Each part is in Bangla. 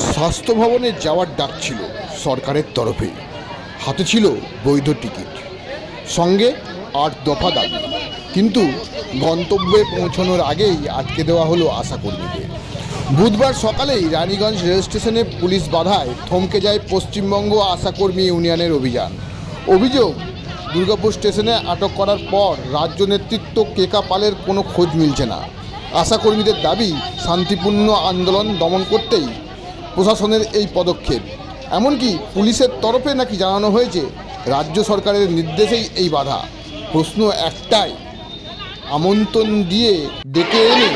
স্বাস্থ্য ভবনে যাওয়ার ডাক ছিল সরকারের তরফে। হাতে ছিল বৈধ টিকিট। সঙ্গে আট দফা দাবি। কিন্তু গন্তব্যে পৌঁছানোর আগেই আটকে দেওয়া হলো আশাকর্মীদের বুধবার সকালেই রানীগঞ্জ রেল স্টেশনে পুলিশ বাধায় থমকে যায় পশ্চিমবঙ্গ আশাকর্মী ইউনিয়নের অভিযান। অভিযোগ, দুর্গাপুর স্টেশনে আটক করার পর রাজ্য নেতৃত্ব কেকা পালের কোনো খোঁজ মিলছে না। আশাকর্মীদের দাবি, শান্তিপূর্ণ আন্দোলন দমন করতেই প্রশাসনের এই পদক্ষেপ। এমনকি পুলিশের তরফে নাকি জানানো হয়েছে, রাজ্য সরকারের নির্দেশেই এই বাধা। প্রশ্ন একটাই, আমন্ত্রণ দিয়ে ডেকে এনে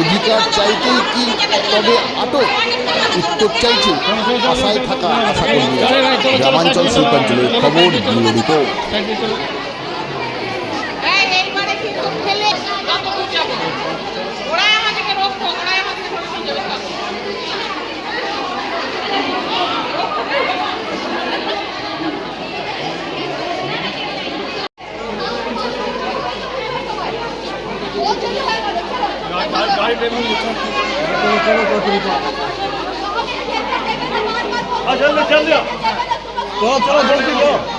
অধিকার চাইতেই কি তবে আটক? উত্তর চাইছে আশায় থাকা আশাকর্মীরা। গ্রামাঞ্চল শিল্পাঞ্চলের খবর রোখতো Hadi hadi çalıyor. Çal çal çal çal.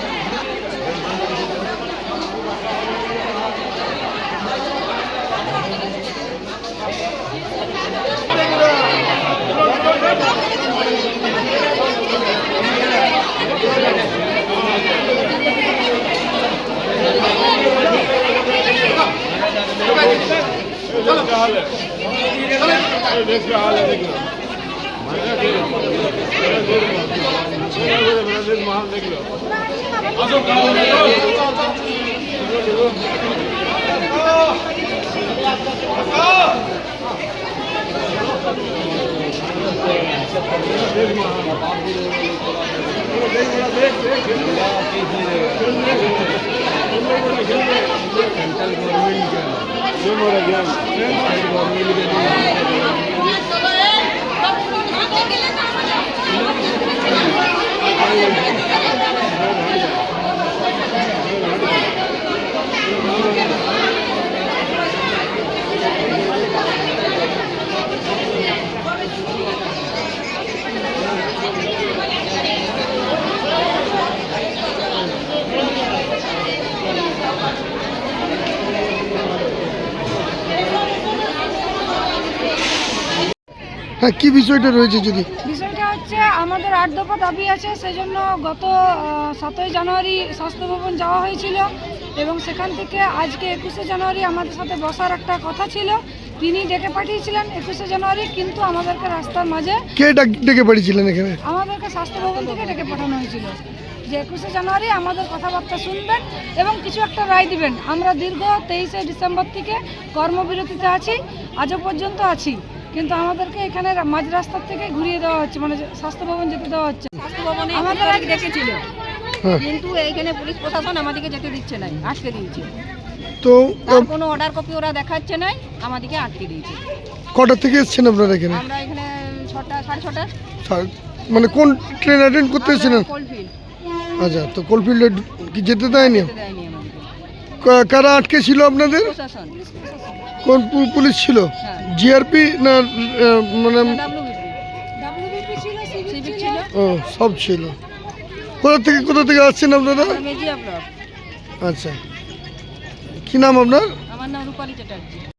Hayır resmi halede girer. Sen oraya gel. Sen oraya gel. হ্যাঁ কি বিষয়টা রয়েছে যদি? বিষয়টা হচ্ছে আমাদের আট দফা দাবি আছে সেজন্য গত সাতই জানুয়ারি স্বাস্থ্য ভবন যাওয়া হয়েছিল এবং সেখান থেকে আজকে একুশে জানুয়ারি আমাদের সাথে বসার একটা কথা ছিল। তিনি ডেকে পাঠিয়েছিলেন একুশে জানুয়ারি কিন্তু আমাদেরকে রাস্তার মাঝে কে ডেকে পাঠিয়েছিলেন এখানে? আমাদেরকে স্বাস্থ্য ভবন থেকে ডেকে পাঠানো হয়েছিল। যে একুশে জানুয়ারি আমাদের কথাবার্তা শুনবেন এবং কিছু একটা রায় দিবেন। আমরা দীর্ঘ তেইশে ডিসেম্বর থেকে কর্মবিরতিতে আছি আজও পর্যন্ত আছি। কিন্তু আমাদেরকে এখানে মাঝ রাস্তার থেকে ঘুরিয়ে দেওয়া হচ্ছে মানে স্বাস্থ্য ভবন যেতে দেওয়া হচ্ছে। স্বাস্থ্য ভবনে আমাদের ডেকেছিল হ্যাঁ। কিন্তু এইখানে পুলিশ প্রশাসন আমাদেরকে যেতে দিচ্ছে না আটকে দিয়েছে। তো তার কোনো অর্ডার কপি ওরা দেখাচ্ছে নাই আমাদেরকে আটকে দিয়েছে। কটা থেকে এসেছেন আপনারা এখানে? আমরা এখানে ছটা সাড়ে ছটা। মানে কোন ট্রেন অ্যাটেন্ড করতে এসেছিলেন? আচ্ছা তো কোলফিল্ডে কি যেতে দেয়নি? কারা আটকে ছিল আপনাদের? প্রশাসন। কোন পুলিশ ছিল? হ্যাঁ। জিআরপি না মানে ও সব ছিল। কোথা থেকে কোথা থেকে আসছেন আপনারা? আচ্ছা। কি নাম আপনার? আমার নাম রূপালী চ্যাটার্জি।